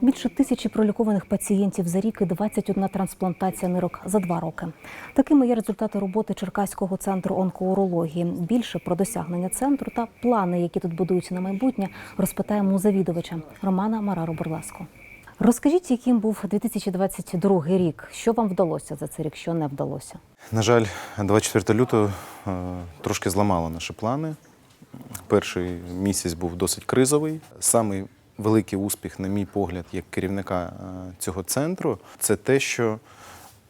Більше тисячі пролікованих пацієнтів за рік і 21 трансплантація нирок за два роки. Такими є результати роботи Черкаського центру онкоурології. Більше про досягнення центру та плани, які тут будуються на майбутнє, розпитаємо у завідувача Романа Марару Бурласко. Розкажіть, яким був 2022 рік? Що вам вдалося за цей рік, що не вдалося? На жаль, 24 лютого е, трошки зламало наші плани. Перший місяць був досить кризовий. Самий великий успіх, на мій погляд, як керівника е, цього центру, це те, що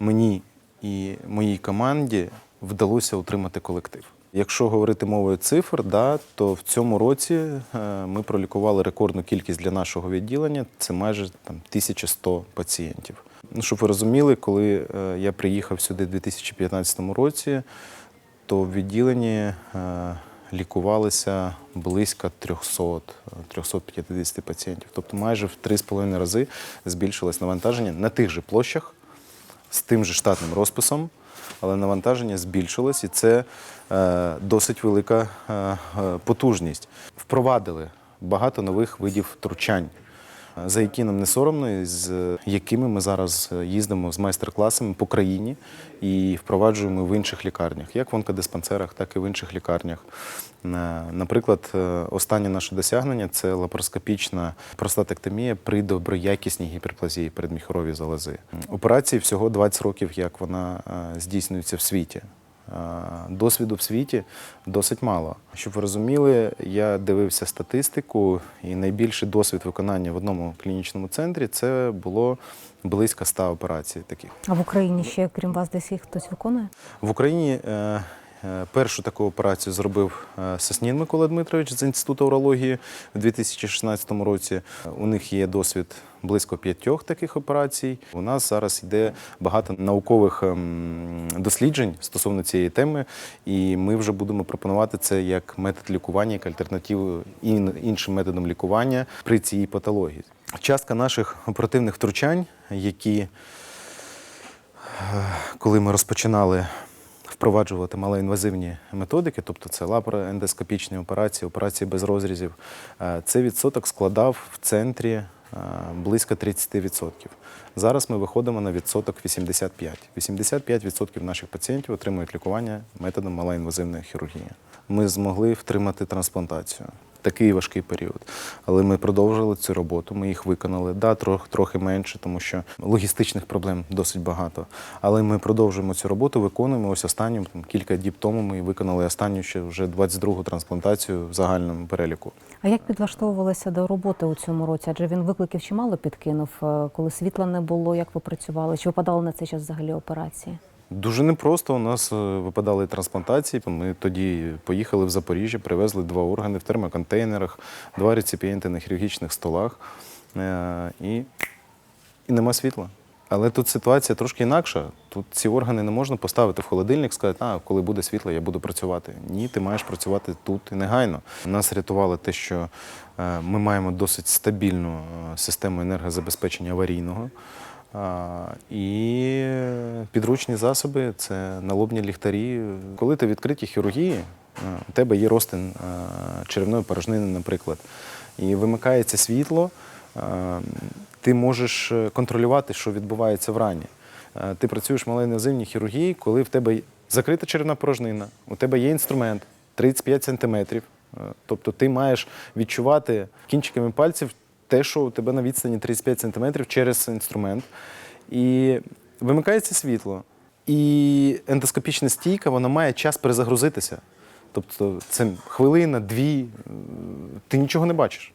мені і моїй команді вдалося утримати колектив. Якщо говорити мовою цифр, да, то в цьому році е, ми пролікували рекордну кількість для нашого відділення це майже там, 1100 пацієнтів. Ну, щоб ви розуміли, коли е, я приїхав сюди в 2015 році, то в відділенні лікувалися близько 300, е, 350 пацієнтів. Тобто майже в 3,5 рази збільшилось навантаження на тих же площах з тим же штатним розписом, але навантаження збільшилось, і це е, досить велика е, е, потужність. Впровадили багато нових видів втручань, за які нам не соромно, з якими ми зараз е, їздимо з майстер-класами по країні і впроваджуємо в інших лікарнях, як в онкодиспансерах, так і в інших лікарнях. Е, Наприклад, е, останнє наше досягнення це лапароскопічна простатектомія при доброякісній гіперплазії передміхорової залози. Операції всього 20 років, як вона е, здійснюється в світі. Е, Досвіду в світі досить мало. Щоб ви розуміли, я дивився статистику, і найбільший досвід виконання в одному клінічному центрі це було близько 100 операцій таких. А в Україні ще, крім вас, десь їх хтось виконує? В Україні е, першу таку операцію зробив е, Соснін Микола Дмитрович з Інституту урології у 2016 році. У них є досвід близько п'ятьох таких операцій. У нас зараз йде багато наукових ем, досліджень стосовно цієї теми, і ми вже будемо пропонувати це як метод лікування, як альтернативу іншим методам лікування при цій патології. Частка наших оперативних втручань, які коли ми розпочинали впроваджувати малоінвазивні методики, тобто це лапароендоскопічні операції, операції без розрізів, е, цей відсоток складав в центрі е, близько 30%. Зараз ми виходимо на відсоток 85. 85% наших пацієнтів отримують лікування методом малоінвазивної хірургії. Ми змогли втримати трансплантацію. Такий важкий період. Але ми продовжили цю роботу, ми їх виконали. Да, трохи, трохи менше, тому що логістичних проблем досить багато. Але ми продовжуємо цю роботу, виконуємо. Ось останню там, кілька діб тому ми виконали останню ще вже 22-гу трансплантацію в загальному переліку. А як підлаштовувалися до роботи у цьому році? Адже він викликів чимало підкинув, е, коли світла не було, як ви працювали? Чи випадали на цей час взагалі операції? Дуже непросто. У нас е, випадали трансплантації. Ми тоді поїхали в Запоріжжя, привезли два органи в термоконтейнерах, два реципієнти на хірургічних столах. Е, І, і нема світла. Але тут ситуація трошки інакша. Тут ці органи не можна поставити в холодильник, сказати, а коли буде світло, я буду працювати. Ні, ти маєш працювати тут і негайно. Нас рятувало те, що е, ми маємо досить стабільну систему енергозабезпечення аварійного. І підручні засоби це налобні ліхтарі. Коли ти в відкритій хірургії, е, у тебе є розтин е, черевної порожнини, наприклад, і вимикається світло, е, ти можеш контролювати, що відбувається в рані. Ти працюєш в малоінвазивній хірургії, коли в тебе закрита черевна порожнина, у тебе є інструмент 35 сантиметрів. Тобто ти маєш відчувати кінчиками пальців те, що у тебе на відстані 35 сантиметрів через інструмент. І вимикається світло. І ендоскопічна стійка вона має час перезагрузитися. Тобто це хвилина, дві, ти нічого не бачиш.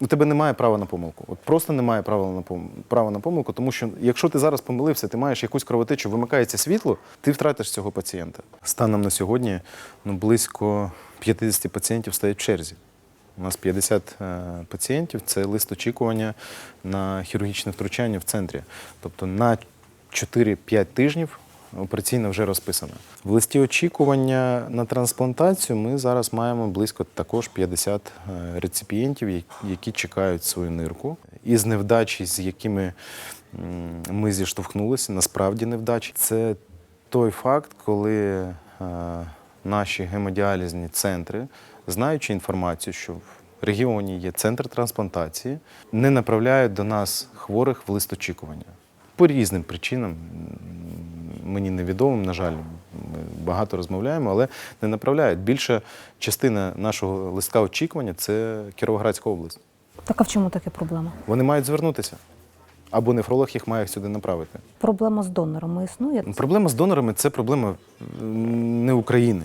У тебе немає права на помилку. От просто немає права на права на помилку, тому що якщо ти зараз помилився, ти маєш якусь кровотечу, вимикається світло, ти втратиш цього пацієнта. Станом на сьогодні ну, близько 50 пацієнтів стоять в черзі. У нас 50 е, пацієнтів це лист очікування на хірургічне втручання в центрі. Тобто на 4-5 тижнів операційна вже розписана. В листі очікування на трансплантацію ми зараз маємо близько також 50 е, реципієнтів, які чекають свою нирку. Із невдачі, з якими ми зіштовхнулися, насправді невдачі, це той факт, коли е, наші гемодіалізні центри, знаючи інформацію, що в регіоні є центр трансплантації, не направляють до нас хворих в лист очікування. По різним причинам, мені невідомим, на жаль, ми багато розмовляємо, але не направляють. Більша частина нашого листка очікування це Кіровоградська область. Так а в чому таке проблема? Вони мають звернутися. Або нефролог їх має сюди направити. Проблема з донорами існує. Проблема з донорами це проблема не України,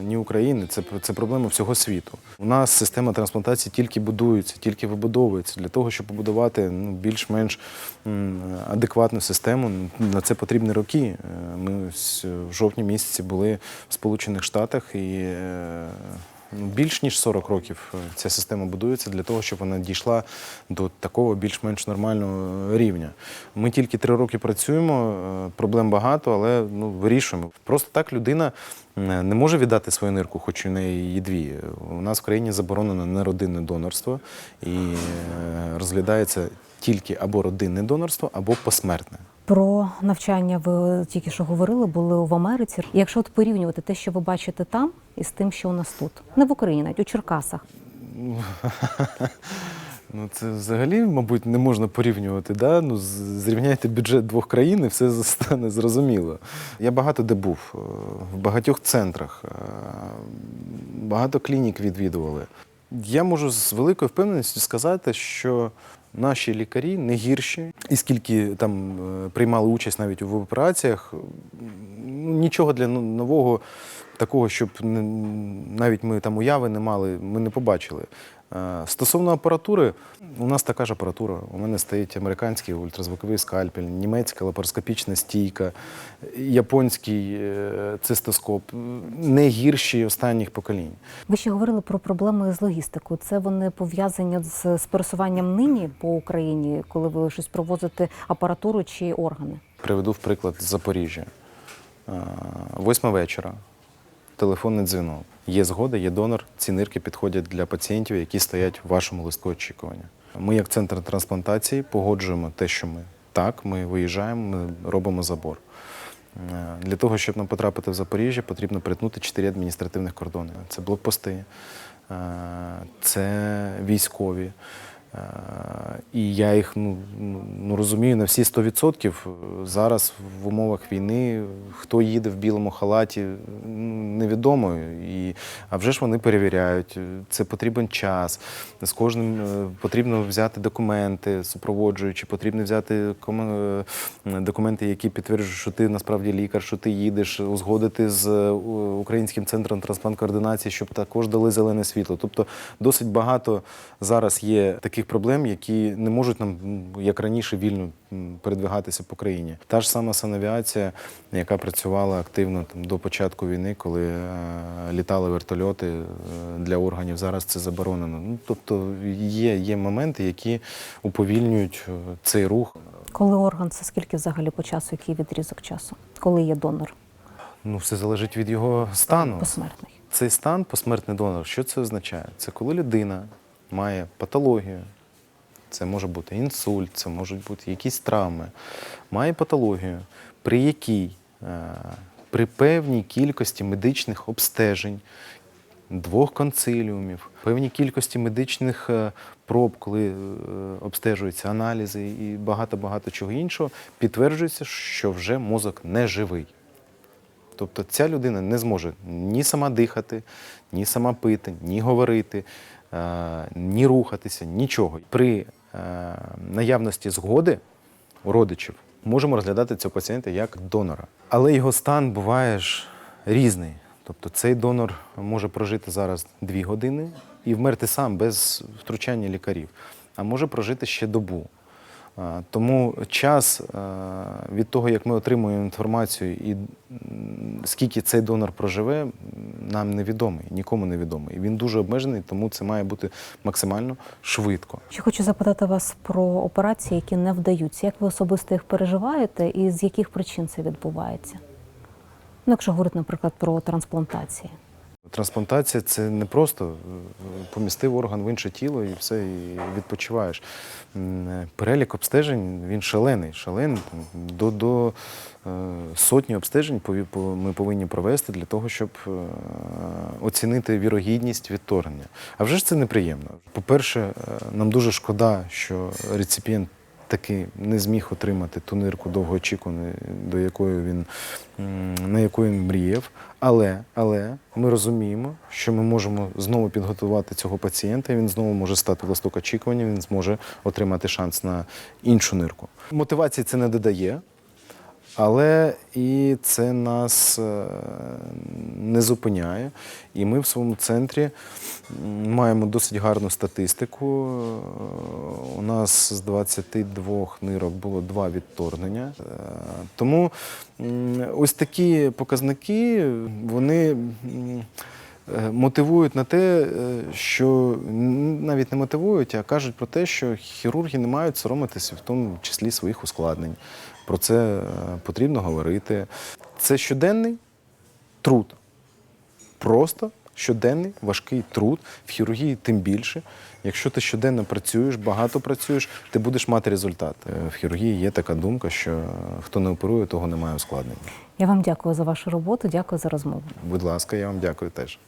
е, ні України, це, це проблема всього світу. У нас система трансплантації тільки будується, тільки вибудовується. Для того, щоб побудувати ну, більш-менш адекватну систему, на це потрібні роки. Е, Ми в жовтні місяці були в Сполучених Штатах і. Ну, Більш ніж 40 років е, ця система будується для того, щоб вона дійшла до такого більш-менш нормального рівня. Ми тільки три роки працюємо, е, проблем багато, але ну, вирішуємо. Просто так людина е, не може віддати свою нирку, хоч у неї і дві. У нас в країні заборонено неродинне донорство і розглядається тільки або родинне донорство, або посмертне. Про навчання ви тільки що говорили, були в Америці. Якщо от порівнювати те, що ви бачите там, із тим, що у нас тут, не в Україні, навіть у Черкасах. Ну, це взагалі, мабуть, не можна порівнювати. Да? Ну, зрівняйте бюджет двох країн, і все стане зрозуміло. Я багато де був, е, в багатьох центрах, е, багато клінік відвідували. Я можу з великою впевненістю сказати, що наші лікарі не гірші, і скільки там е, приймали участь навіть в операціях, ну, нічого для нового такого, щоб навіть ми там уяви не мали, ми не побачили. Е, Стосовно апаратури, у нас така ж апаратура. У мене стоїть американський ультразвуковий скальпель, німецька лапароскопічна стійка, японський е, цистоскоп, не гірші останніх поколінь. Ви ще говорили про проблеми з логістикою. Це вони пов'язані з, з пересуванням нині по Україні, коли ви щось провозите апаратуру чи органи. Приведу в приклад з Запоріжжя. Е, Восьма вечора, телефонний дзвінок. Є згода, є донор. Ці нирки підходять для пацієнтів, які стоять в вашому листку очікування. Ми, як центр трансплантації, погоджуємо те, що ми так, ми виїжджаємо, ми робимо забор. Е, Для того, щоб нам потрапити в Запоріжжя, потрібно перетнути чотири адміністративних кордони. Це блокпости, е, це військові. Е, І я їх ну, ну, розумію на всі 100%. Зараз в умовах війни хто їде в білому халаті, ну, невідомо. І, а вже ж вони перевіряють. Це потрібен час. З кожним е, потрібно взяти документи, супроводжуючи, потрібно взяти е, документи, які підтверджують, що ти насправді лікар, що ти їдеш, узгодити з Українським центром трансплант-координації, щоб також дали зелене світло. Тобто досить багато зараз є таких проблем, які не можуть нам, як раніше, вільно передвигатися по країні. Та ж сама санавіація, яка працювала активно там, до початку війни, коли е, літали вертольоти е, для органів, зараз це заборонено. Ну, тобто є, є моменти, які уповільнюють е, цей рух. Коли орган, це скільки взагалі по часу, який відрізок часу, коли є донор Ну, все залежить від його стану. посмертний. Цей стан посмертний донор, що це означає? Це коли людина має патологію, це може бути інсульт, це можуть бути якісь травми, має патологію, при якій е, при певній кількості медичних обстежень, двох консиліумів, певній кількості медичних е, проб, коли е, обстежуються аналізи і багато-багато чого іншого, підтверджується, що вже мозок не живий. Тобто ця людина не зможе ні сама дихати, ні сама пити, ні говорити, е, ні рухатися, нічого. При е, наявності згоди у родичів можемо розглядати цього пацієнта як донора. Але його стан буває ж різний. Тобто цей донор може прожити зараз дві години і вмерти сам без втручання лікарів, а може прожити ще добу. Тому час е, від того, як ми отримуємо інформацію і скільки цей донор проживе, нам невідомий, нікому невідомий. І Він дуже обмежений, тому це має бути максимально швидко. Ще хочу запитати вас про операції, які не вдаються. Як ви особисто їх переживаєте і з яких причин це відбувається? Ну, якщо говорити, наприклад, про трансплантації. Трансплантація це не просто е, помістив орган в інше тіло і все, і відпочиваєш. Е, Перелік обстежень він шалений. шалений. До, до е, сотні обстежень ми повинні провести для того, щоб оцінити вірогідність відторгнення. А вже ж це неприємно. По-перше, нам дуже шкода, що реципієнт таки не зміг отримати ту нирку довгоочікувану, до якої він на яку він мріяв. Але, але ми розуміємо, що ми можемо знову підготувати цього пацієнта, і він знову може стати власток очікування, він зможе отримати шанс на іншу нирку. Мотивації це не додає. Але і це нас е, не зупиняє. І ми в своєму центрі маємо досить гарну статистику. Е, У нас з 22 нирок було два відторгнення. Е, Тому ось такі показники вони. Е, Мотивують на те, е, що навіть не мотивують, а кажуть про те, що хірурги не мають соромитися в тому числі своїх ускладнень. Про це е, потрібно говорити. Це щоденний труд. Просто щоденний важкий труд. В хірургії тим більше. Якщо ти щоденно працюєш, багато працюєш, ти будеш мати результат. В хірургії є така думка, що хто не оперує, того немає ускладнень. Я вам дякую за вашу роботу, дякую за розмову. Будь ласка, я вам дякую теж.